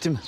Bitti mi?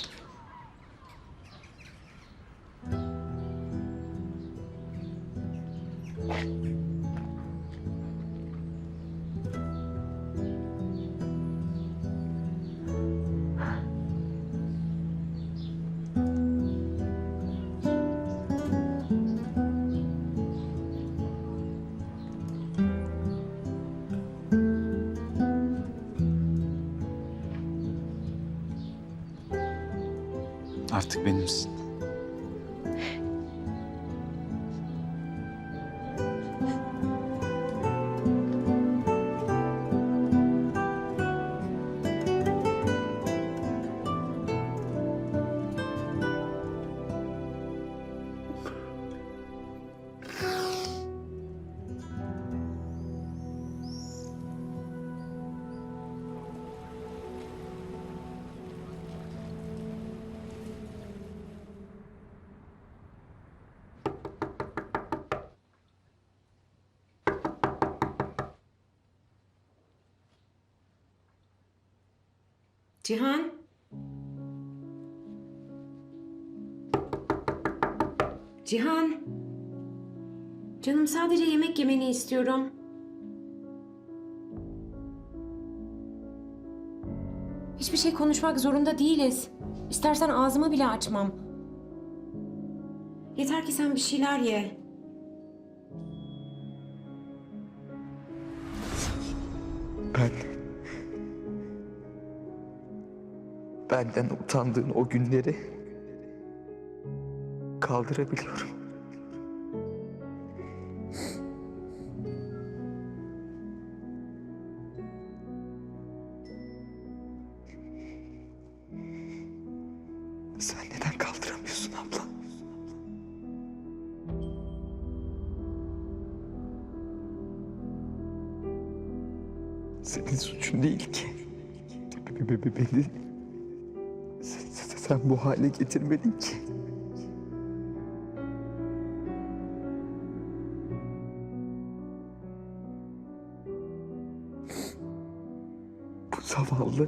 Artık benimsin. Cihan? Cihan? Canım sadece yemek yemeni istiyorum. Hiçbir şey konuşmak zorunda değiliz. İstersen ağzımı bile açmam. Yeter ki sen bir şeyler ye. Ben... Benden utandığın o günleri kaldırabiliyorum. Sen neden kaldıramıyorsun abla? Senin suçun değil ki. Be- be- be- Beni sen, bu hale getirmedin ki. Bu zavallı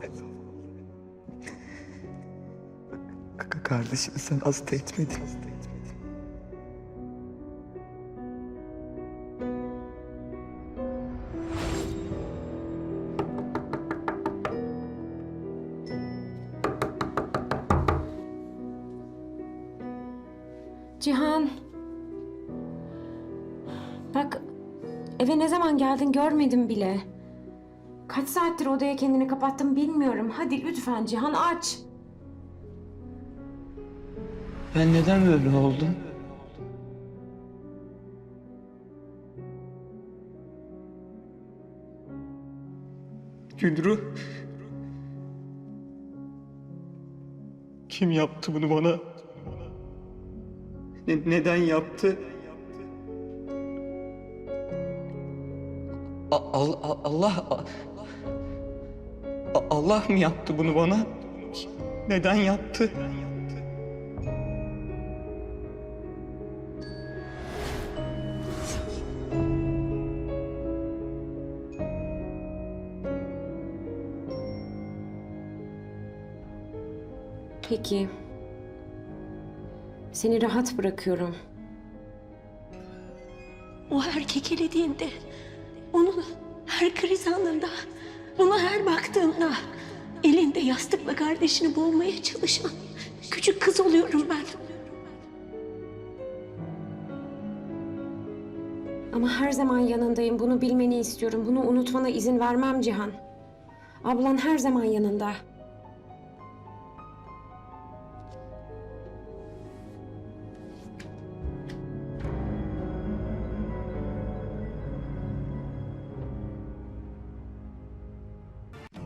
kardeşimi sen hasta etmedin. Cihan. Bak eve ne zaman geldin görmedim bile. Kaç saattir odaya kendini kapattın bilmiyorum. Hadi lütfen Cihan aç. Ben neden böyle oldum? Gülru. Kim yaptı bunu bana? Ne- neden yaptı? Allah A- Allah mı yaptı bunu bana? Neden yaptı? Peki. Seni rahat bırakıyorum. O her kekelediğinde, onun her kriz anında, ona her baktığımda elinde yastıkla kardeşini boğmaya çalışan küçük kız oluyorum ben. Ama her zaman yanındayım. Bunu bilmeni istiyorum. Bunu unutmana izin vermem Cihan. Ablan her zaman yanında.